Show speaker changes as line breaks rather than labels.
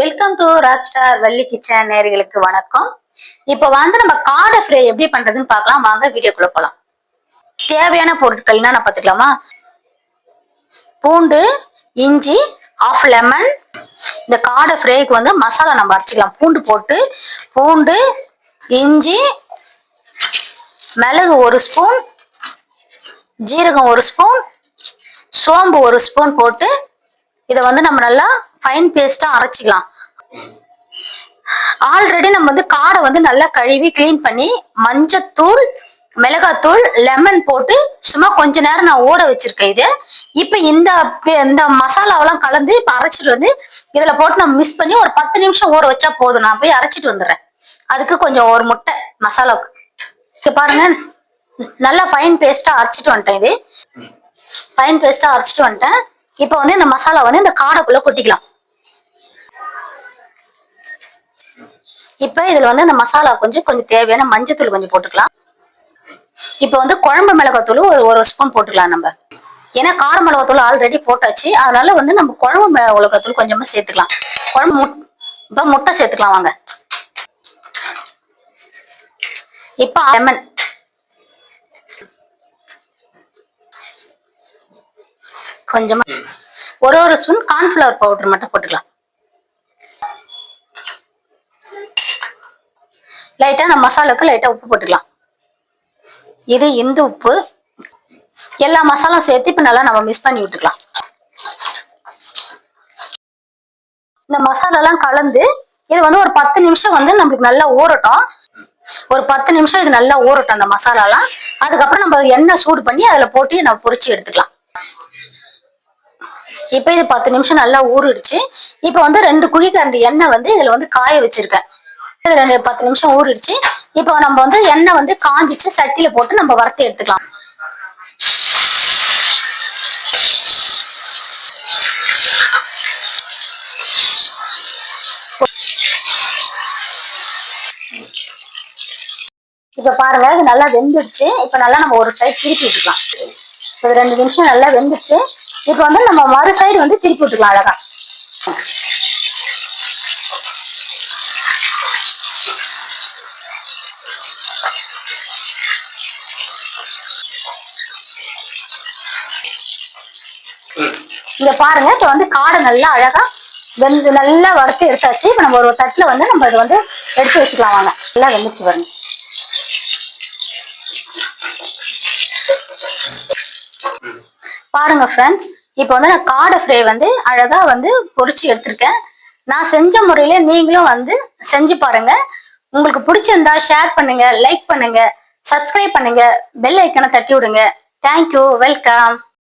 Welcome to rock star Valli kitchen நேர்களுக்கு வணக்கம். இப்போ வந்து நம்ம காடை ஃப்ரை எப்படி பண்றதுன்னு பார்க்கலாம். வாங்க வீடியோக்குள்ள போலாம். தேவையான பொருட்கள் என்னென்ன பார்த்துக்கலாமா? பூண்டு இஞ்சி ஆஃப் லெமன் இந்த காடை ஃப்ரைக்கு வந்து மசாலா நம்ம அரைச்சிக்கலாம். பூண்டு போட்டு பூண்டு இஞ்சி மிளகு ஒரு ஸ்பூன் ஜீரகம் ஒரு ஸ்பூன் சோம்பு ஒரு ஸ்பூன் போட்டு இதை வந்து நம்ம நல்லா ஃபைன் பேஸ்டா அரைச்சிக்கலாம். ஆல்ரெடி நம்ம வந்து காடை வந்து நல்லா கழுவி க்ளீன் பண்ணி மஞ்சத்தூள் மிளகாத்தூள் லெமன் போட்டு சும்மா கொஞ்ச நேரம் நான் ஊற வச்சிருக்கேன் இது. இப்போ இந்த இந்த மசாலாவெல்லாம் கலந்து இப்போ அரைச்சிட்டு வந்து இதுல போட்டு நம்ம மிக்ஸ் பண்ணி ஒரு பத்து நிமிஷம் ஊற வச்சா போதும். நான் போய் அரைச்சிட்டு வந்துடுறேன். அதுக்கு கொஞ்சம் ஒரு முட்டை மசாலாவுக்கு இது பாருங்க நல்லா ஃபைன் பேஸ்டா அரைச்சிட்டு வந்துட்டேன் இது. ஃபைன் பேஸ்டா அரைச்சிட்டு வந்துட்டேன். இப்போ வந்து இந்த மசாலா வந்து இந்த காடைக்குள்ள கொட்டிக்கலாம். இப்போ இதுல வந்து அந்த மசாலா கொஞ்சம் கொஞ்சம் தேவையான மஞ்சத்தூள் கொஞ்சம் போட்டுக்கலாம். இப்போ வந்து குழம்பு மிளகாத்தூள் ஒரு ஒரு ஸ்பூன் போட்டுக்கலாம் நம்ம. ஏன்னா கார மிளகாத்தூள் ஆல்ரெடி போட்டாச்சு. அதனால வந்து நம்ம குழம்பு மிளகாத்தூள் கொஞ்சமா சேர்த்துக்கலாம். குழம்பு முட் இப்போ முட்டை சேர்த்துக்கலாம் வாங்க. இப்போ லெமன் கொஞ்சமா ஒரு ஒரு ஸ்பூன் கார்ன்ஃபிளவர் பவுடர் மட்டும் போட்டுக்கலாம். லைட்டாக அந்த மசாலாவுக்கு லைட்டாக உப்பு போட்டுக்கலாம். இது இந்து உப்பு. எல்லா மசாலும் சேர்த்து இப்போ நல்லா நம்ம மிக்ஸ் பண்ணி விட்டுக்கலாம். இந்த மசாலாலாம் கலந்து இது வந்து ஒரு பத்து நிமிஷம் வந்து நம்மளுக்கு நல்லா ஊறட்டும். ஒரு பத்து நிமிஷம் இது நல்லா ஊறட்டும் அந்த மசாலாலாம். அதுக்கப்புறம் நம்ம எண்ணெய் சூடு பண்ணி அதில் போட்டு நம்ம பொரிச்சு எடுத்துக்கலாம். இப்போ இது பத்து நிமிஷம் நல்லா ஊறிடுச்சு. இப்போ வந்து ரெண்டு குழிக்கரண்டு எண்ணெய் வந்து இதில் வந்து காய வச்சிருக்கேன். இது ரெண்டு பத்து நிமிஷம் ஊறிடுச்சு. இப்போ நம்ம வந்து எண்ணெய் வந்து காஞ்சிச்சு சட்டியில போட்டு நம்ம வறுத்து எடுத்துக்கலாம். இப்ப பாருங்க இது நல்லா வெந்துடுச்சு. இப்ப நல்லா நம்ம ஒரு சைடு திருப்பி விட்டுக்கலாம். இது ரெண்டு நிமிஷம் நல்லா வெந்துடுச்சு. இப்ப வந்து நம்ம மறு சைடு வந்து திருப்பி விட்டுக்கலாம் அழகா. இங்க பாருங்க இப்ப வந்து காடை நல்லா அழகா வெந்து நல்லா வறுத்து எடுத்தாச்சு. இப்ப நம்ம ஒரு தட்டுல வந்து நம்ம இதை வந்து எடுத்து வச்சுக்கலாம் வாங்க. நல்லா வெந்துச்சு பாருங்க. பாருங்க ஃப்ரெண்ட்ஸ் இப்போ வந்து நான் காடை ஃப்ரை வந்து அழகா வந்து பொரிச்சு எடுத்திருக்கேன். நான் செஞ்ச முறையில நீங்களும் வந்து செஞ்சு பாருங்க. உங்களுக்கு பிடிச்சிருந்தா ஷேர் பண்ணுங்க லைக் பண்ணுங்க சப்ஸ்கிரைப் பண்ணுங்க பெல் ஐக்கனை தட்டி விடுங்க. Thank you welcome